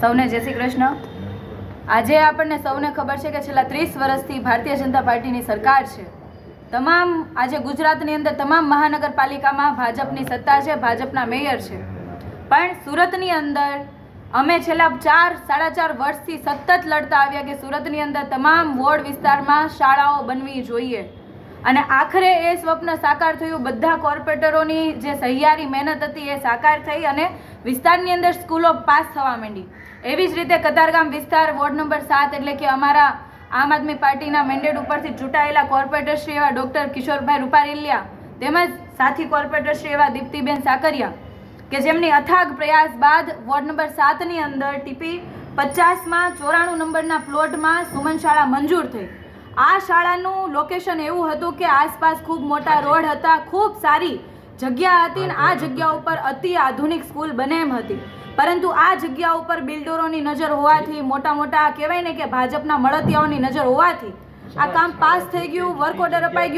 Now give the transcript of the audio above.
સૌને જય શ્રી કૃષ્ણ. આજે આપણને સૌને ખબર છે કે છેલ્લા ત્રીસ વર્ષથી ભારતીય જનતા પાર્ટીની સરકાર છે. તમામ આજે ગુજરાતની અંદર તમામ મહાનગરપાલિકામાં ભાજપની સત્તા છે, ભાજપના મેયર છે. પણ સુરતની અંદર અમે છેલ્લા ચાર, સાડા ચાર વર્ષથી સતત લડતા આવ્યા કે સુરતની અંદર તમામ વોર્ડ વિસ્તારમાં શાળાઓ બનવી જોઈએ. અને આખરે એ સ્વપ્ન સાકાર થયું, બધા કોર્પોરેટરોની જે સહિયારી મહેનત હતી એ સાકાર થઈ અને વિસ્તારની અંદર સ્કૂલો પાસ થવા માંડી. એવી જ રીતે કતારગામ વિસ્તાર વોર્ડ નંબર સાત એટલે કે અમારા આમ આદમી પાર્ટીના મેન્ડેટ ઉપરથી ચૂંટાયેલા કોર્પોરેટર શ્રી એવા ડૉક્ટર કિશોરભાઈ રૂપારેલિયા તેમજ સાથી કોર્પોરેટર શ્રી એવા દીપ્તિબેન સાકરિયા કે જેમની અથાગ પ્રયાસ બાદ વોર્ડ નંબર સાતની અંદર ટીપી પચાસમાં ચોરાણું નંબરના પ્લોટમાં સુમન શાળા મંજૂર થઈ. આ શાળાનું લોકેશન એવું હતું કે આસપાસ ખૂબ મોટા રોડ હતા ખૂબ સારી જગ્યા હતી આ જગ્યા ઉપર અતિ આધુનિક સ્કૂલ બને એમ હતી. પરંતુ આ જગ્યા ઉપર બિલ્ડરોની નજર હોવાથી મોટા મોટા કહેવાય ને કે ભાજપના મળતિયાઓની નજર હોવાથી આ કામ પાસ થઈ ગયું વર્ક ઓર્ડર અપાઈ ગયું